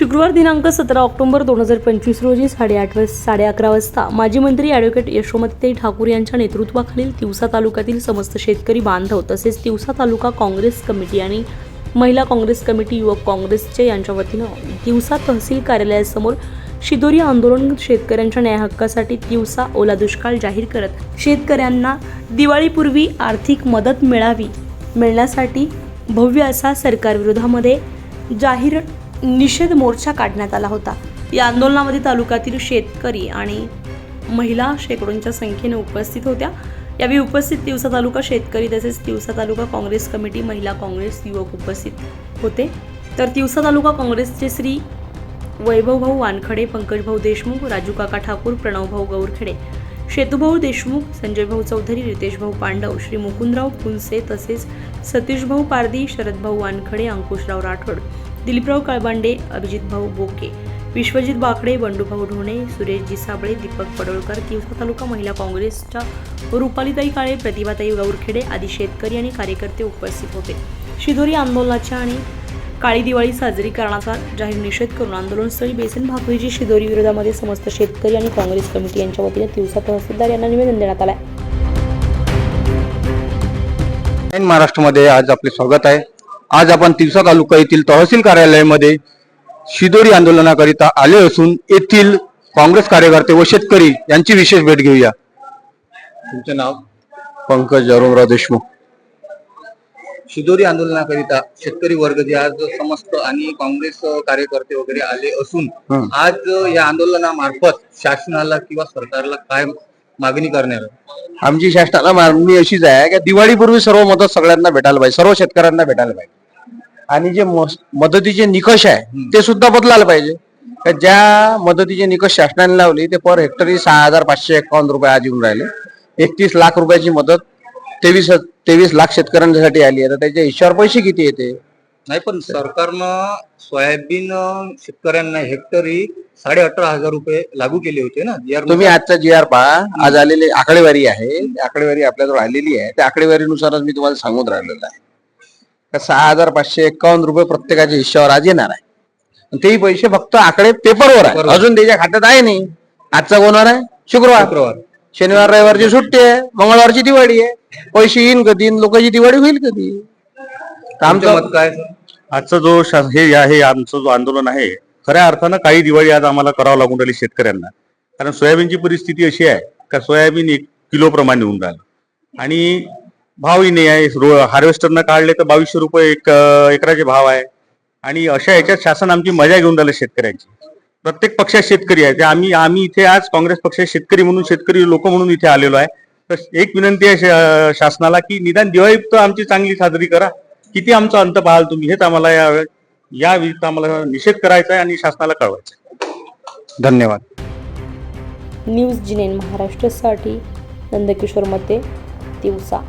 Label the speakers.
Speaker 1: शुक्रवार दिनांक सतरा ऑक्टोबर दोन हजार पंचवीस रोजी साडेआठ वाज साडे अकरा वाजता माजी मंत्री ॲडव्होकेट यशोमती ठाकूर यांच्या नेतृत्वाखालील तिवसा तालुक्यातील समस्त शेतकरी बांधव तसेच तिवसा तालुका काँग्रेस कमिटी आणि महिला काँग्रेस कमिटी युवक काँग्रेसचे यांच्या वतीनं तिवसा तहसील कार्यालयासमोर शिदोरी आंदोलन शेतकऱ्यांच्या न्याय हक्कासाठी तिवसा ओला दुष्काळ जाहीर करत शेतकऱ्यांना दिवाळीपूर्वी आर्थिक मदत मिळावी मिळण्यासाठी भव्य असा सरकारविरोधामध्ये जाहीर निषेध मोर्चा काढण्यात आला होता. या आंदोलनामध्ये तालुक्यातील शेतकरी आणि महिला शेकडोंच्या संख्येने उपस्थित होत्या. यावेळी उपस्थित तिवसा तालुका शेतकरी तसेच तिवसा तालुका काँग्रेस कमिटी महिला काँग्रेस युवक उपस्थित होते. तर तिवसा तालुका काँग्रेसचे श्री वैभवभाऊ वानखडे पंकजभाऊ देशमुख राजू काका ठाकूर प्रणवभाऊ गौरखेडे शेतूभाऊ देशमुख संजयभाऊ चौधरी रितेशभाऊ पांडव श्री मुकुंदराव फुलसे तसेच सतीशभाऊ पारदी शरदभाऊ वानखडे अंकुशराव राठोड दिलीपराव कळबांडे अभिजितभाऊ बोके विश्वजित बाकडे बंडूभाऊ ढोणे सुरेशजी साबळे दीपक पडोळकर तिवसा तालुका महिला काँग्रेसच्या रुपालीताई काळे प्रतिभाताई गौरखेडे आदी शेतकरी आणि कार्यकर्ते उपस्थित होते. शिदोरी आंदोलनाच्या आणि काळी दिवाळी साजरी करण्याचा जाहीर निषेध करून आंदोलनस्थळी बेसन भाकरीची शिदोरी विरोधामध्ये समस्त शेतकरी आणि काँग्रेस कमिटी यांच्या वतीने तिवसा तहसीलदार यांना निवेदन देण्यात आलं आहे
Speaker 2: महाराष्ट्रामध्ये आज आपले स्वागत आहे. आज आपण तिवसा तालुका येथील तहसील कार्यालयामध्ये शिदोरी आंदोलनाकरिता आले असून येथील काँग्रेस कार्यकर्ते व शेतकरी यांची विशेष भेट घेऊया. तुमचे नाव? पंकज अरुणराव देशमुख. शिदोरी आंदोलनाकरिता शेतकरी वर्ग जे आज समस्त आणि काँग्रेस कार्यकर्ते वगैरे आले असून. आज या आंदोलनामार्फत शासनाला किंवा सरकारला काय मागणी करणार?
Speaker 3: आमची शासनाला मागणी अशीच आहे की दिवाळीपूर्वी सर्व मदत सगळ्यांना भेटायला पाहिजे सर्व शेतकऱ्यांना भेटायला पाहिजे. आणि जे मदतीचे निकष आहे ते सुद्धा बदलायला पाहिजे. का ज्या मदतीचे निकष शासनाने लावले ते पर हेक्टरी सहा हजार पाचशे एकावन्न रुपये आज येऊन राहिले. एकतीस लाख रुपयाची मदत तेवीस तेवीस लाख शेतकऱ्यांसाठी आली आहे. तर त्याच्या हिशोबावर पैसे किती येते?
Speaker 2: नाही पण सरकारनं सोयाबीन शेतकऱ्यांना हेक्टरी साडे अठरा हजार रुपये लागू केले होते ना.
Speaker 3: तुम्ही आजचा जी आर पहा. आज आलेली आकडेवारी आहे. ती आकडेवारी आपल्याजवळ आलेली आहे. त्या आकडेवारीनुसारच मी तुम्हाला सांगून राहिलेलं आहे. का सहा हजार पाचशे एकावन्न रुपये प्रत्येकाच्या हिश्श्यावर आज येणार आहे. आणि तेही पैसे फक्त आकडे पेपरवर आहे. अजून त्याच्या खात्यात आहे नाही. आजचा कोणावर आहे? शुक्रवार.
Speaker 2: शुक्रवार.
Speaker 3: शनिवार रविवारची सुट्टी आहे. मंगळवारची दिवाळी आहे. पैसे येईन कधी? लोकांची दिवाळी होईल कधी?
Speaker 2: आमचं
Speaker 3: आमचं
Speaker 2: मत काय?
Speaker 4: आजचा जो शा- हे आहे आमचं जो आंदोलन आहे खऱ्या अर्थानं काही दिवाळी आज आम्हाला करावं लागून राहिली शेतकऱ्यांना. कारण सोयाबीनची परिस्थिती अशी आहे का सोयाबीन एक किलो प्रमाणे होऊन राहिलं. आणि भावही नाही आहे रो- हार्वेस्टरनं काढले तर बावीसशे रुपये एक अं, एकराचे भाव आहे. आणि अशा याच्यात शासन आमची मजा घेऊन राहिलं शेतकऱ्यांची. प्रत्येक पक्षात शेतकरी आहे ते आम्ही आम्ही इथे आज काँग्रेस पक्षात शेतकरी म्हणून शेतकरी लोक म्हणून इथे आलेलो आहे. तर एक विनंती आहे शा- शासनाला की निदान दिवाळी तर आमची चांगली साजरी करा. किती आमचा अंत पाहाल तुम्ही? हेच आम्हाला या या आम्हाला निषेध करायचा आहे आणि शासनाला कळवायचं
Speaker 3: धन्यवाद.
Speaker 1: न्यूज जिनेन महाराष्ट्रासाठी नंदकिशोर मते दिवसा.